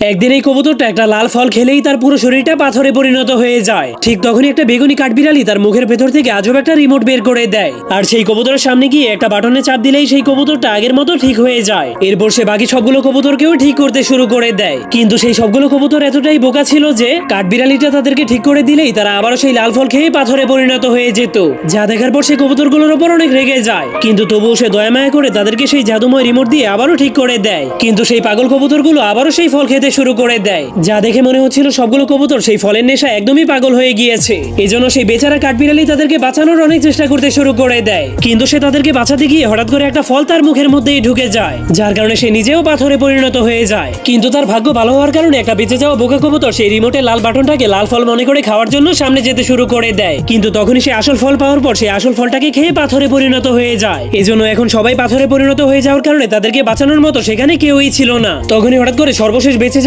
একদিন এই কবুতরটা একটা লাল ফল খেলেই তার পুরো শরীরটা পাথরে পরিণত হয়ে যায়। ঠিক তখনই একটা বেগুনি কাঠবিড়ালি তার মুখের ভেতর থেকে আজব একটা রিমোট বের করে দেয়। আর সেই কবুতরের সামনে গিয়ে একটা বাটনে চাপ দিলেই সেই কবুতরটা আগের মতো ঠিক হয়ে যায়। এরপর সে বাকি সবগুলো কবুতরকেও ঠিক করতে শুরু করে দেয়। কিন্তু সেই সবগুলো কবুতর এতটাই বোকা ছিল যে, কাঠবিড়ালিটা তাদেরকে ঠিক করে দিলেই তারা আবারও সেই লাল ফল খেয়ে পাথরে পরিণত হয়ে যেত। যা দেখার পর সেই কবুতরগুলোর ওপর অনেক রেগে যায়। কিন্তু তবুও সে দয়া মায়া করে তাদেরকে সেই জাদুময় রিমোট দিয়ে আবারও ঠিক করে দেয়। কিন্তু সেই পাগল কবুতরগুলো আবারও সেই ফল খেতে শুরু করে দেয়। যা দেখে মনে হচ্ছিল সবগুলো কবুতর সেই ফলের নেশা একদমই পাগল হয়ে গিয়েছে। এজন্য সেই বেচারা কাঠবিড়ালি তাদেরকে বাঁচানোর অনেক চেষ্টা করতে শুরু করে দেয়। কিন্তু সে তাদেরকে বাঁচাতে গিয়ে হঠাৎ করে একটা ফল তার মুখের মধ্যেই ঢুকে যায়, যার কারণে সে নিজেও পাথরে পরিণত হয়ে যায়। কিন্তু তার ভাগ্য ভালো হওয়ার কারণে একটা বেঁচে যাওয়া বোকা কবুতর সেই রিমোটের লাল বাটনটাকে লাল ফল মনে করে খাওয়ার জন্য সামনে যেতে শুরু করে দেয়। কিন্তু তখনই সে আসল ফল পাওয়ার পর সেই আসল ফলটাকে খেয়ে পাথরে পরিণত হয়ে যায়। এজন্য এখন সবাই পাথরে পরিণত হয়ে যাওয়ার কারণে তাদেরকে বাঁচানোর মতো সেখানে কেউই ছিল না। তখনই হঠাৎ করে সর্বশেষ বেঁচে